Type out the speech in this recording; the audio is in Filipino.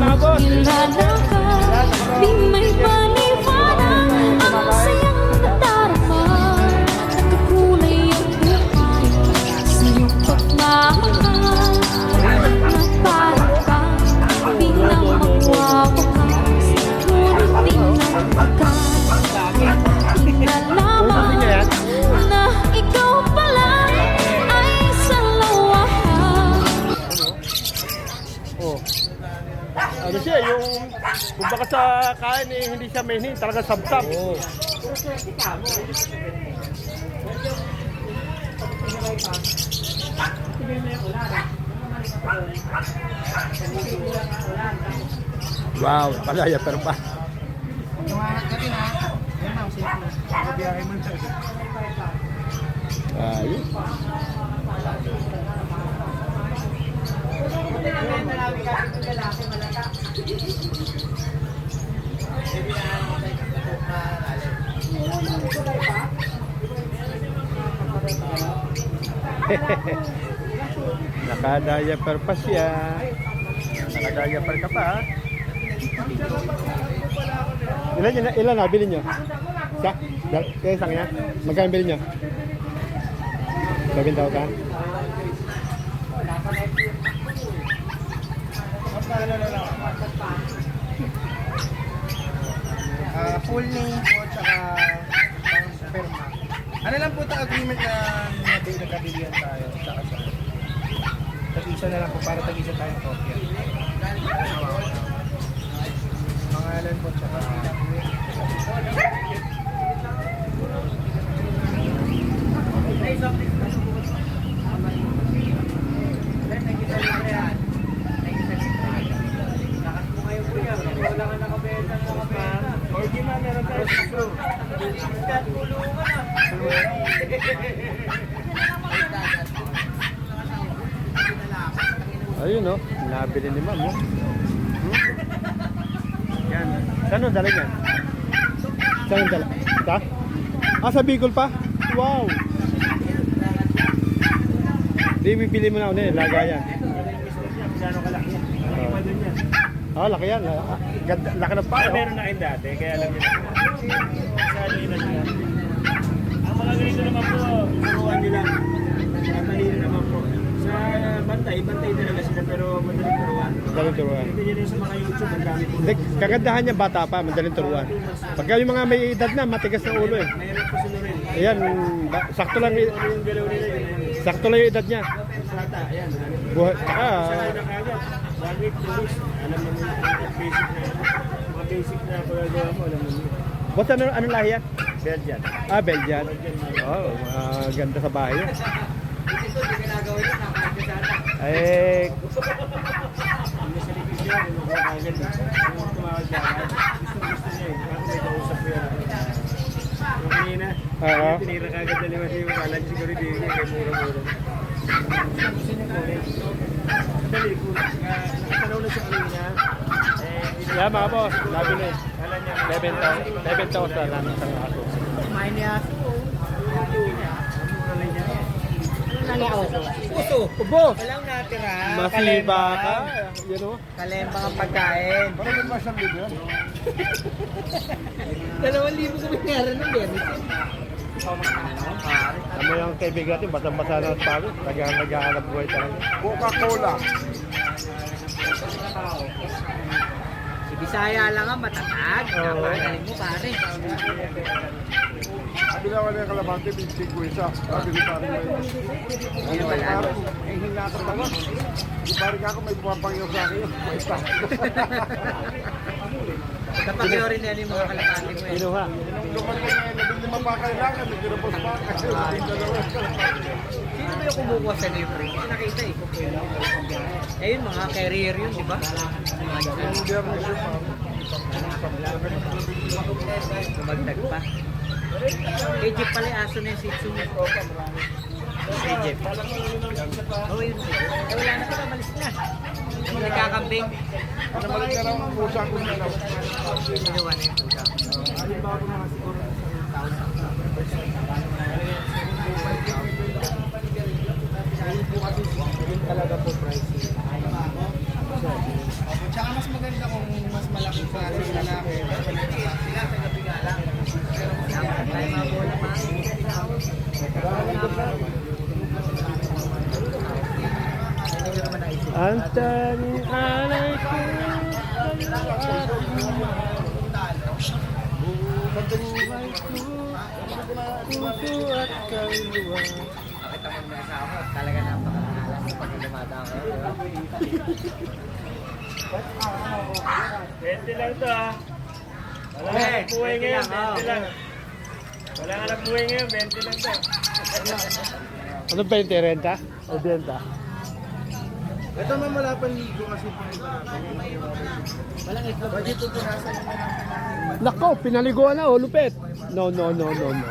boss. Nilalakad, di may paliwanag Ano siya, yung kung baka sa kain eh, hindi siya mainin, talaga sabsab. Oo. Wow, palaya pero ba? Ayun. Naka-diaper pa siya. Naka-diaper ka pa. Ilan, ilan, ilan na bilhin nyo? Sa? Kaya isang yan? Magkano bilhin nyo? 7,000? Ah, full name po, tsaka pang sperma. Ano lang po itong agreement na nabi- nagkabilihan tayo, tsaka sa tag-isa na lang po, para tag-isa tayong kopya. Pangalan po, tsaka Ayun no, nabili ni ma'am. Oh. Hmm? Yan. Saan ang dala niyan? Saan ang dala? Sa? Ah, sa Bicol pa? Wow! Di bibili mo na ulit, lagayan. Gano'ng kalaki yan? Ah, laki yan. Ah, ganda, laki ng paa. meron na kayo dati, kaya alam niyo na. Sa niya. Ang mga ganito naman po, nyo lang. Ang po. Sa bantay, bantay talaga sila pero madaling turuan. Madaling turuan. Yun yung sa mga YouTube, ang dami po. Kagandahan niya bata pa, madaling turuan. Pagka yung mga may edad na, matigas na ulo eh. Mayroon po sila rin. Ayan, sakto lang, yun? Ayan. sakto lang yung edad niya. Sata, ayan. Buhay, tsaka, Sa na kagad. One week, two weeks. Alam mo yung basic na, mga basic na pagagawa mo, alam mo yun. boss, ano, ano lahi yan? Belgian. Ah, Belgian. Oh, uh, ganda sa bahay yun. Eh. Yung eh. Yung Oo. tinira kagad na lima siya. Niya siguro di niya, kaya mura-mura. Madali ko. Nakatanaw na siya kanina. Eh, hindi yeah, mga boss, nabili. Kala niya, 7,000 lang isang aso. Kumain niya aso. Lang niya. Puso. Ubo! Walang natira. Masiba ka. Yan o. Kalemba ang pagkain. Parang ba siyang video? Dalawang libo ko binara ng Bernis. Ano yung kaibigan natin, basang-basa na at pagod. Naghahanap buhay talaga. Coca-Cola. Bisaya lang ang matatag. Oo. Napagaling mo pare. Sabi na wala yung kalabante, bintig ko isa. Sabi ni parang may... Ano wala na. Ay, hinatang ako. Di parang ako may pumapangyaw sa akin. May stop. Kapag rin yan yung mga kalapati ko eh. Inuha. Dumating na yun, nabili lima pa kailangan. Nagkirapos pa ko bubukas sa libre. Hindi nakita eh. Ayun, mga carrier yun, di ba? Tumagdag pa. Kay Jeep pala aso na yung sitsu niya. Kay Jeep. Oo, yun. Eh, wala na pala, malis na. Nagkakambing. Nabalik na lang ang pusa ko na lang. Ginawa na yung pusa. Alibago na lang siguro. 1,000. Antani alaikum Pagbuhay ko Puso at kaliwa Nakita mo na sa ako Talaga napakamahalan Kapag lumadang ako. 20 lang to ah. Wala nga Okay, nagbuhay 20 ngayon, lang, 20 oh. lang. Wala nga nagbuhay ngayon, 20 lang to. Ano ba yung terenta? O benta? Ito ma'am, wala pang ligo kasi Walang itlog. Bakit ito yung Nako, pinaliguan na, oh, lupet. No, no, no, no, no.